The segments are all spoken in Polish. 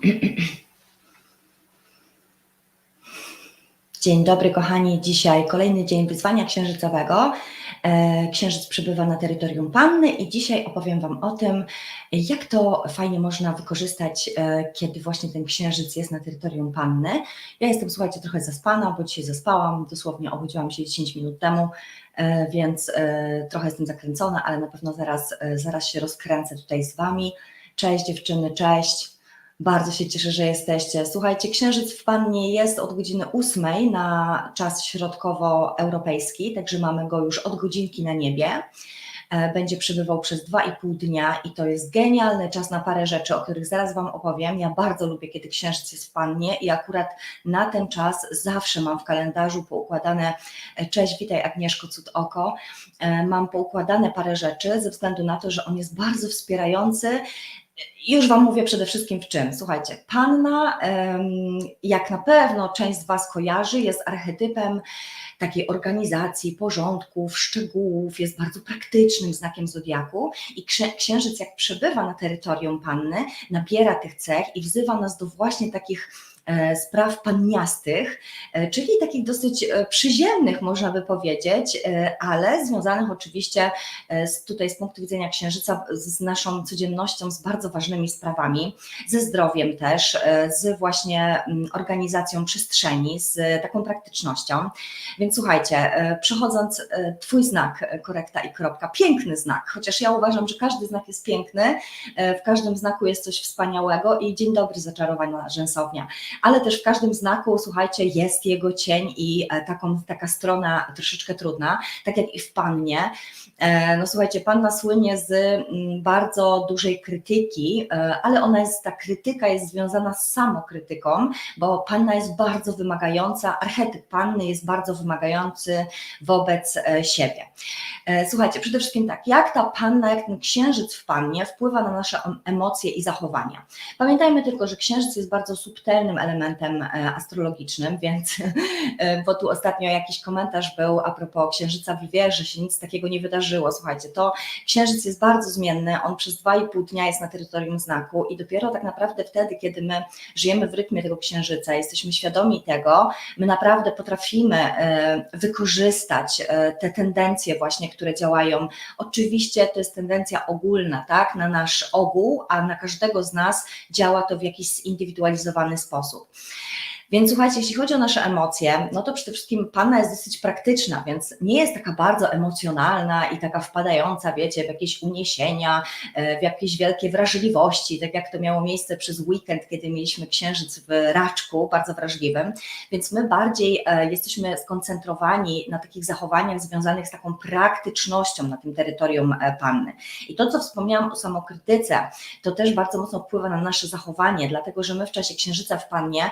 Dzień dobry, kochani. Dzisiaj kolejny dzień wyzwania księżycowego. E, Księżyc przybywa na terytorium Panny i dzisiaj opowiem Wam o tym, jak to fajnie można wykorzystać, e, kiedy właśnie ten księżyc jest na terytorium Panny. Ja jestem, słuchajcie, trochę zaspana, bo dzisiaj zaspałam, dosłownie obudziłam się 10 minut temu, e, więc trochę jestem zakręcona, ale na pewno zaraz, zaraz się rozkręcę tutaj z Wami. Cześć dziewczyny, cześć. Bardzo się cieszę, że jesteście. Słuchajcie, Księżyc w Pannie jest od godziny 8 na czas środkowoeuropejski, także mamy go już od godzinki na niebie. E, będzie przebywał przez 2,5 dnia i to jest genialny czas na parę rzeczy, o których zaraz Wam opowiem. Ja bardzo lubię, kiedy Księżyc jest w Pannie i akurat na ten czas zawsze mam w kalendarzu poukładane, e, cześć, witaj Agnieszko, cud oko, e, mam poukładane parę rzeczy ze względu na to, że on jest bardzo wspierający już Wam mówię przede wszystkim w czym. Słuchajcie, panna, jak na pewno część z Was kojarzy, jest archetypem takiej organizacji, porządków, szczegółów, jest bardzo praktycznym znakiem zodiaku i księżyc, jak przebywa na terytorium panny, nabiera tych cech i wzywa nas do właśnie takich spraw panniastych, e, czyli takich dosyć e, przyziemnych, można by powiedzieć, ale związanych oczywiście z, tutaj z punktu widzenia księżyca z naszą codziennością, z bardzo ważnymi sprawami, ze zdrowiem też, z właśnie mm, organizacją przestrzeni, z taką praktycznością. Więc słuchajcie, przechodząc Twój znak, korekta i kropka, piękny znak, chociaż ja uważam, że każdy znak jest piękny, w każdym znaku jest coś wspaniałego i dzień dobry zaczarowana rzęsownia ale też w każdym znaku, słuchajcie, jest jego cień i e, taką, taka strona troszeczkę trudna, tak jak i w pannie. E, no słuchajcie, panna słynie z mm, bardzo dużej krytyki, e, ale ona jest, ta krytyka jest związana z samokrytyką, bo panna jest bardzo wymagająca, archetyp panny jest bardzo wymagający wobec siebie. Słuchajcie, przede wszystkim tak, jak ta panna, jak ten księżyc w pannie wpływa na nasze emocje i zachowania. Pamiętajmy tylko, że księżyc jest bardzo subtelnym elementem e, astrologicznym, więc, e, bo tu ostatnio jakiś komentarz był a propos księżyca w że się nic takiego nie wydarzyło. Słuchajcie, to księżyc jest bardzo zmienny, on przez dwa i pół dnia jest na terytorium znaku i dopiero tak naprawdę wtedy, kiedy my żyjemy w rytmie tego księżyca, jesteśmy świadomi tego, my naprawdę potrafimy e, wykorzystać te tendencje właśnie, które działają. Oczywiście to jest tendencja ogólna, tak, na nasz ogół, a na każdego z nas działa to w jakiś zindywidualizowany sposób. also. Więc słuchajcie, jeśli chodzi o nasze emocje, no to przede wszystkim Panna jest dosyć praktyczna, więc nie jest taka bardzo emocjonalna i taka wpadająca, wiecie, w jakieś uniesienia, e, w jakieś wielkie wrażliwości, tak jak to miało miejsce przez weekend, kiedy mieliśmy księżyc w raczku, bardzo wrażliwym, więc my bardziej e, jesteśmy skoncentrowani na takich zachowaniach związanych z taką praktycznością na tym terytorium e, Panny. I to, co wspomniałam o samokrytyce, to też bardzo mocno wpływa na nasze zachowanie, dlatego że my w czasie księżyca w Pannie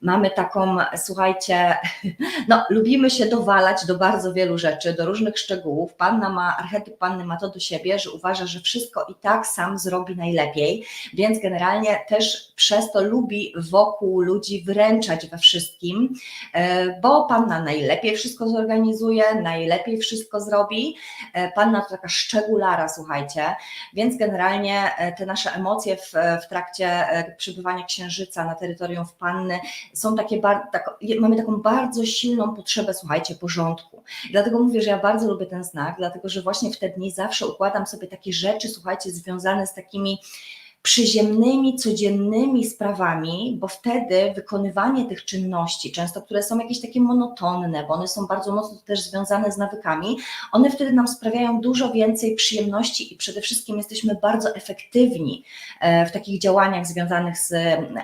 mamy taką, słuchajcie, no lubimy się dowalać do bardzo wielu rzeczy, do różnych szczegółów. Panna ma, archetyp panny ma to do siebie, że uważa, że wszystko i tak sam zrobi najlepiej, więc generalnie też przez to lubi wokół ludzi wręczać we wszystkim, e, bo panna najlepiej wszystko zorganizuje, najlepiej wszystko zrobi. E, panna to taka szczególara, słuchajcie, więc generalnie e, te nasze emocje w, w trakcie przebywania księżyca na terytorium w panny są takie, tak, mamy taką bardzo silną potrzebę, słuchajcie, porządku. Dlatego mówię, że ja bardzo lubię ten znak, dlatego że właśnie w te dni zawsze układam sobie takie rzeczy, słuchajcie, związane z takimi przyziemnymi, codziennymi sprawami, bo wtedy wykonywanie tych czynności, często które są jakieś takie monotonne, bo one są bardzo mocno też związane z nawykami, one wtedy nam sprawiają dużo więcej przyjemności i przede wszystkim jesteśmy bardzo efektywni e, w takich działaniach związanych z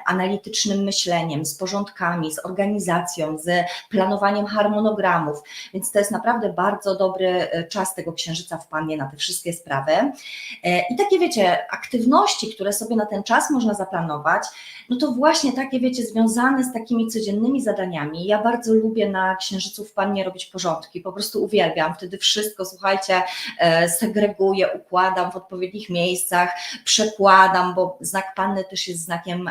analitycznym myśleniem, z porządkami, z organizacją, z planowaniem harmonogramów, więc to jest naprawdę bardzo dobry e, czas tego księżyca w Pannie na te wszystkie sprawy. E, I takie wiecie, aktywności, które sobie na ten czas można zaplanować, no to właśnie takie, wiecie, związane z takimi codziennymi zadaniami. Ja bardzo lubię na Księżycu w Pannie robić porządki, po prostu uwielbiam. Wtedy wszystko, słuchajcie, e, segreguję, układam w odpowiednich miejscach, przekładam, bo znak Panny też jest znakiem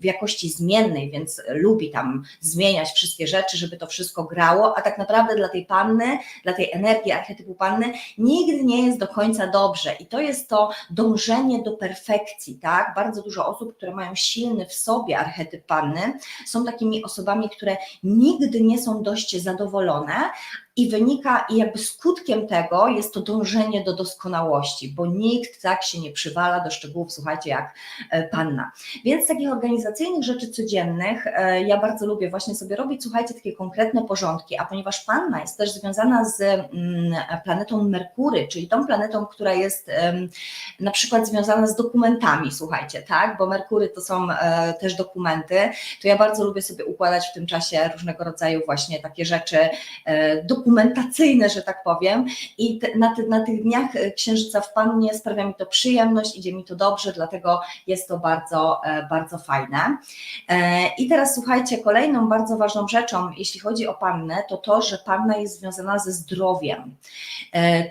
w jakości zmiennej, więc lubi tam zmieniać wszystkie rzeczy, żeby to wszystko grało, a tak naprawdę dla tej Panny, dla tej energii archetypu Panny nigdy nie jest do końca dobrze i to jest to dążenie do perfekcji, tak? Bardzo dużo osób, które mają silny w sobie archetyp panny, są takimi osobami, które nigdy nie są dość zadowolone, i wynika, i jakby skutkiem tego jest to dążenie do doskonałości, bo nikt tak się nie przywala do szczegółów, słuchajcie, jak e, panna. Więc takich organizacyjnych rzeczy codziennych e, ja bardzo lubię właśnie sobie robić, słuchajcie, takie konkretne porządki, a ponieważ panna jest też związana z mm, planetą Merkury, czyli tą planetą, która jest na przykład związana z dokumentami, słuchajcie, tak, bo Merkury to są e, też dokumenty, to ja bardzo lubię sobie układać w tym czasie różnego rodzaju właśnie takie rzeczy dokumenty, dokumentacyjne, że tak powiem. I na, ty, na tych dniach e, Księżyca w Pannie sprawia mi to przyjemność, idzie mi to dobrze, dlatego jest to bardzo, e, bardzo fajne. E, I teraz słuchajcie, kolejną bardzo ważną rzeczą, jeśli chodzi o Pannę, to to, że Panna jest związana ze zdrowiem.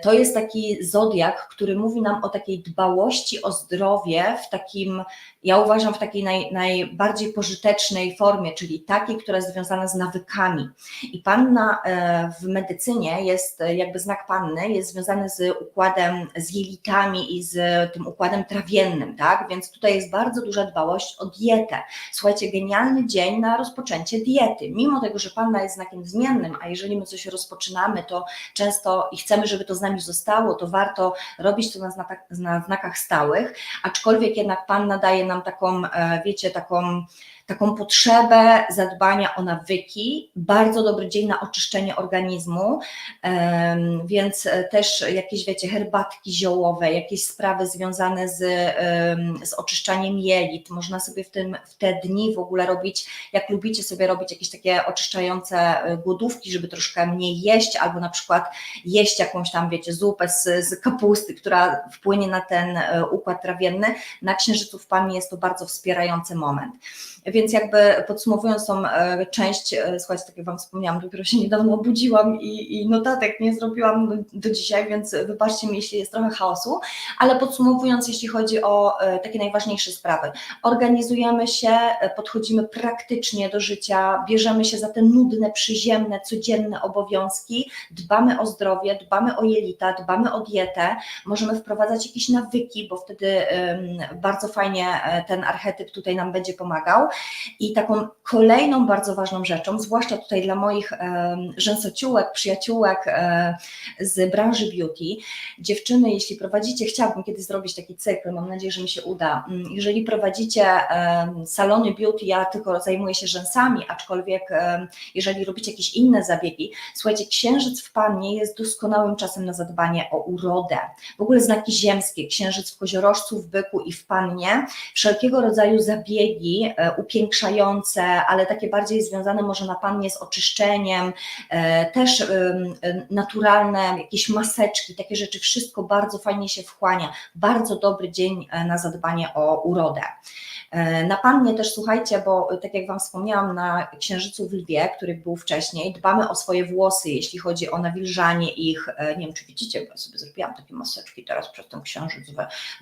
To jest taki zodiak, który mówi nam o takiej dbałości o zdrowie w takim ja uważam w takiej naj, najbardziej pożytecznej formie, czyli takiej, która jest związana z nawykami. I panna e, w medycynie jest e, jakby znak panny, jest związany z układem, z jelitami i z tym układem trawiennym, tak? Więc tutaj jest bardzo duża dbałość o dietę. Słuchajcie, genialny dzień na rozpoczęcie diety. Mimo tego, że panna jest znakiem zmiennym, a jeżeli my coś rozpoczynamy, to często i chcemy, żeby to z nami zostało, to warto robić to na, na znakach stałych, aczkolwiek jednak panna daje nam taką, e, wiecie, taką taką potrzebę zadbania o nawyki, bardzo dobry dzień na oczyszczenie organizmu, więc e, też jakieś, wiecie, herbatki ziołowe, jakieś sprawy związane z, z oczyszczaniem jelit, można sobie w, tym, w te dni w ogóle robić, jak lubicie sobie robić jakieś takie oczyszczające e, głodówki, żeby troszkę mniej jeść, albo na przykład jeść jakąś tam, wiecie, zupę z, z kapusty, która wpłynie na ten układ trawienny, na księżycu w Pannie jest to bardzo wspierający moment. Więc jakby podsumowując tą e, część, e, słuchajcie, tak jak Wam wspomniałam, dopiero się niedawno obudziłam i, i notatek nie zrobiłam do dzisiaj, więc wybaczcie mi, jeśli jest trochę chaosu, ale podsumowując, jeśli chodzi o e, takie najważniejsze sprawy, organizujemy się, podchodzimy praktycznie do życia, bierzemy się za te nudne, przyziemne, codzienne obowiązki, dbamy o zdrowie, dbamy o jelita, dbamy o dietę, możemy wprowadzać jakieś nawyki, bo wtedy bardzo fajnie ten archetyp tutaj nam będzie pomagał. I taką kolejną bardzo ważną rzeczą, zwłaszcza tutaj dla moich rzęsociółek, przyjaciółek e, z branży beauty, dziewczyny, jeśli prowadzicie, chciałabym kiedyś zrobić taki cykl, mam nadzieję, że mi się uda. Mm, jeżeli prowadzicie salony beauty, ja tylko zajmuję się rzęsami, aczkolwiek jeżeli robicie jakieś inne zabiegi, słuchajcie, księżyc w Pannie jest doskonałym czasem na zadbanie o urodę. W ogóle znaki ziemskie, księżyc w koziorożcu, w byku i w Pannie, wszelkiego rodzaju zabiegi e, upiększające, ale takie bardziej związane może na pannie z oczyszczeniem, e, też naturalne jakieś maseczki, takie rzeczy, wszystko bardzo fajnie się wchłania. Bardzo dobry dzień e, na zadbanie o urodę. E, na pannie też słuchajcie, bo tak jak Wam wspomniałam, na księżycu w lwie, który był wcześniej, dbamy o swoje włosy, jeśli chodzi o nawilżanie ich. Nie wiem, czy widzicie, bo ja sobie zrobiłam takie maseczki teraz przez ten księżyc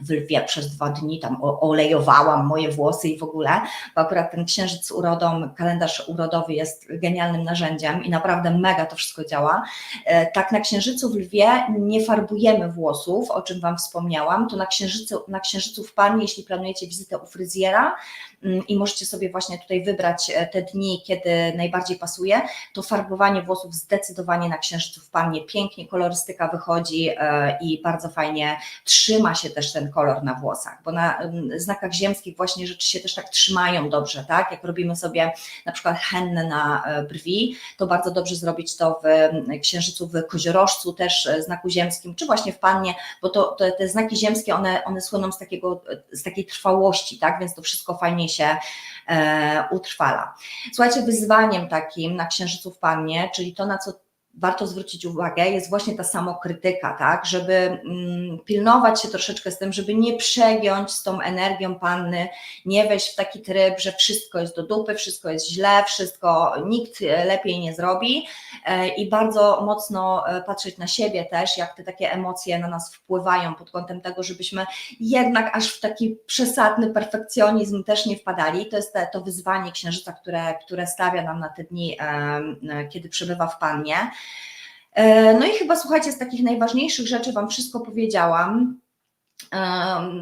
w, lwie przez dwa dni, tam olejowałam moje włosy i w ogóle, akurat ten księżyc z urodą, kalendarz urodowy jest genialnym narzędziem i naprawdę mega to wszystko działa. E, tak na księżycu w lwie nie farbujemy włosów, o czym Wam wspomniałam, to na księżycu, na księżycu w Pani, jeśli planujecie wizytę u fryzjera, Mm, i możecie sobie właśnie tutaj wybrać e, te dni, kiedy najbardziej pasuje, to farbowanie włosów zdecydowanie na księżycu w pannie pięknie, kolorystyka wychodzi e, i bardzo fajnie trzyma się też ten kolor na włosach, bo na mm, znakach ziemskich właśnie rzeczy się też tak trzymają dobrze, tak? Jak robimy sobie na przykład hennę na e, brwi, to bardzo dobrze zrobić to w mm, księżycu w koziorożcu, też znaku ziemskim, czy właśnie w pannie, bo to, to te znaki ziemskie, one, one słyną z, takiego, z takiej trwałości, tak? Więc to wszystko fajnie się e, utrwala. Słuchajcie, wyzwaniem takim na Księżycu w Pannie, czyli to, na co warto zwrócić uwagę, jest właśnie ta samokrytyka, tak, żeby mm, pilnować się troszeczkę z tym, żeby nie przegiąć z tą energią panny, nie wejść w taki tryb, że wszystko jest do dupy, wszystko jest źle, wszystko nikt lepiej nie zrobi e, i bardzo mocno e, patrzeć na siebie też, jak te takie emocje na nas wpływają pod kątem tego, żebyśmy jednak aż w taki przesadny perfekcjonizm też nie wpadali. To jest te, to wyzwanie księżyca, które, które stawia nam na te dni, e, kiedy przebywa w pannie. E, no i chyba słuchajcie, z takich najważniejszych rzeczy Wam wszystko powiedziałam.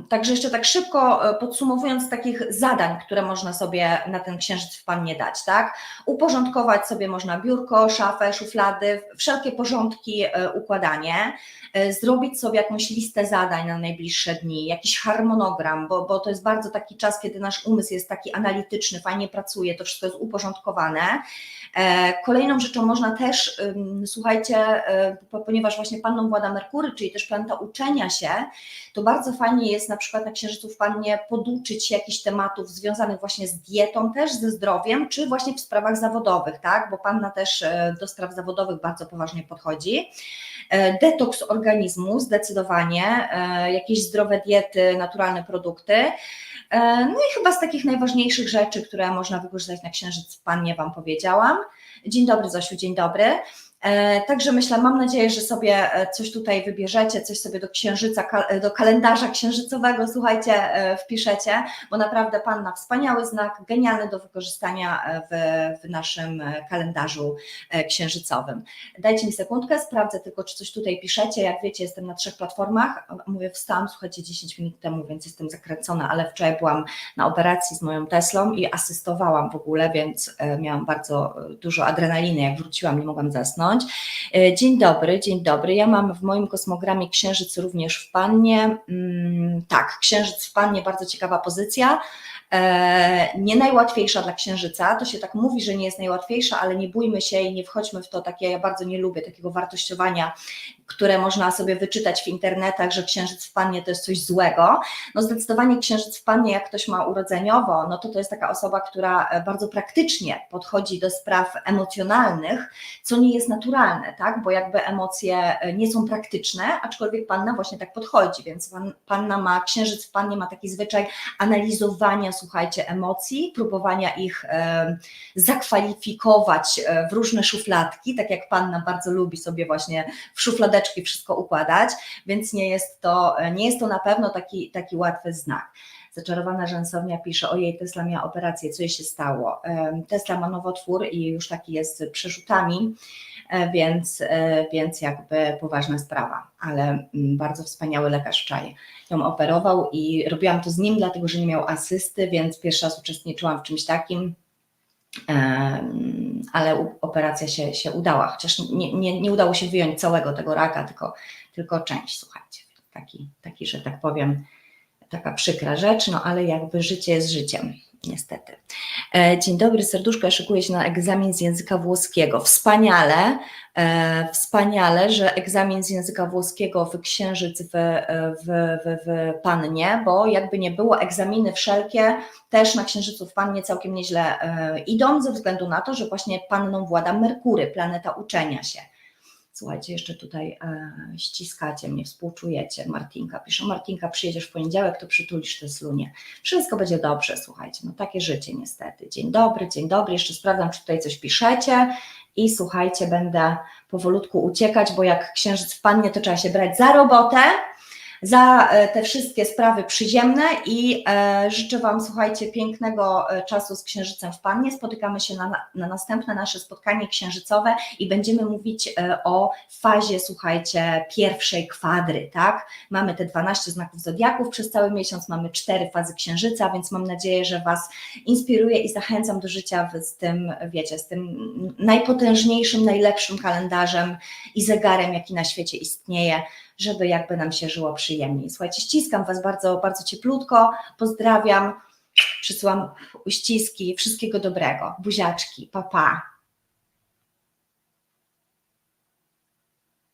Także jeszcze tak szybko e, podsumowując takich zadań, które można sobie na ten księżyc w pannie dać, tak? Uporządkować sobie można biurko, szafę, szuflady, wszelkie porządki, e, układanie, e, zrobić sobie jakąś listę zadań na najbliższe dni, jakiś harmonogram, bo, bo to jest bardzo taki czas, kiedy nasz umysł jest taki analityczny, fajnie pracuje, to wszystko jest uporządkowane. Kolejną rzeczą można też, słuchajcie, po- ponieważ właśnie panną włada Merkury, czyli też planeta uczenia się, to bardzo fajnie jest na przykład na Księżycu w Pannie poduczyć się jakichś tematów związanych właśnie z dietą też, ze zdrowiem, czy właśnie w sprawach zawodowych, tak, bo Panna też e, do spraw zawodowych bardzo poważnie podchodzi. E, Detoks organizmu zdecydowanie, e, jakieś zdrowe diety, naturalne produkty. No i chyba z takich najważniejszych rzeczy, które można wykorzystać na Księżyc w Pannie Wam powiedziałam. Dzień dobry Zosiu, dzień dobry. E, Także myślę, mam nadzieję, że sobie e, coś tutaj wybierzecie, coś sobie do księżyca, e, do kalendarza księżycowego, słuchajcie, wpiszecie, bo naprawdę Panna wspaniały znak, genialny do wykorzystania w, w naszym kalendarzu księżycowym. Dajcie mi sekundkę, sprawdzę tylko, czy coś tutaj piszecie. Jak wiecie, jestem na trzech platformach. Mówię, wstałam, słuchajcie, 10 minut temu, więc jestem zakręcona, ale wczoraj byłam na operacji z moją Teslą i asystowałam w ogóle, więc miałam bardzo dużo adrenaliny. Jak wróciłam, nie mogłam zasnąć. E, Dzień dobry, dzień dobry. Ja mam w moim kosmogramie księżyc również w pannie. Mm, Tak, księżyc w pannie, bardzo ciekawa pozycja. E, Nie najłatwiejsza dla księżyca. To się tak mówi, że nie jest najłatwiejsza, ale nie bójmy się i nie wchodźmy w to takie. Ja bardzo nie lubię takiego wartościowania, które można sobie wyczytać w internetach, że księżyc w pannie to jest coś złego. No zdecydowanie księżyc w pannie, jak ktoś ma urodzeniowo, no to to jest taka osoba, która e, bardzo praktycznie podchodzi do spraw emocjonalnych, co nie jest naturalne, tak? Bo jakby emocje e, nie są praktyczne, aczkolwiek panna właśnie tak podchodzi, więc pan, panna ma, księżyc w pannie ma taki zwyczaj analizowania, słuchajcie, emocji, próbowania ich e, zakwalifikować e, w różne szufladki, tak jak panna bardzo lubi sobie właśnie w szufladeczki wszystko układać, więc nie jest to, nie jest to na pewno taki, taki łatwy znak. Zaczarowana rzęsownia pisze, ojej, Tesla miała operację, co jej się stało? Tesla ma nowotwór i już taki jest z przerzutami, e, więc, e, więc jakby poważna sprawa, ale mm, bardzo wspaniały lekarz wczoraj ją operował i robiłam to z nim, dlatego że nie miał asysty, więc pierwszy raz uczestniczyłam w czymś takim, ale operacja się, się udała, chociaż nie, nie, nie udało się wyjąć całego tego raka, tylko, tylko część, słuchajcie. Taki, taki, że tak powiem, taka przykra rzecz, no ale jakby życie jest życiem, niestety. E, Dzień dobry, serduszko, ja szykuję się na egzamin z języka włoskiego. Wspaniale, e, wspaniale, że egzamin z języka włoskiego w księżyc w, w, w, w Pannie, bo jakby nie było, egzaminy wszelkie też na księżycu w Pannie całkiem nieźle e, idą, ze względu na to, że właśnie Panną włada Merkury, planeta uczenia się. Słuchajcie, jeszcze tutaj e, ściskacie mnie, współczujecie. Martinka pisze, Martinka, przyjedziesz w poniedziałek, to przytulisz te slunie. Wszystko będzie dobrze, słuchajcie, no takie życie niestety. Dzień dobry, dzień dobry, jeszcze sprawdzam, czy tutaj coś piszecie i słuchajcie, będę powolutku uciekać, bo jak księżyc w pannie, to trzeba się brać za robotę, za e, te wszystkie sprawy przyziemne i e, życzę Wam, słuchajcie, pięknego e, czasu z Księżycem w Pannie. Spotykamy się na, na następne nasze spotkanie księżycowe i będziemy mówić o fazie, słuchajcie, pierwszej kwadry, tak? Mamy te 12 znaków zodiaków przez cały miesiąc, mamy cztery fazy księżyca, więc mam nadzieję, że Was inspiruję i zachęcam do życia z tym, wiecie, z tym najpotężniejszym, najlepszym kalendarzem i zegarem, jaki na świecie istnieje, żeby jakby nam się żyło przyjemniej. Słuchajcie, ściskam Was bardzo, bardzo cieplutko, pozdrawiam, przysyłam uściski, wszystkiego dobrego, buziaczki, papa. Pa.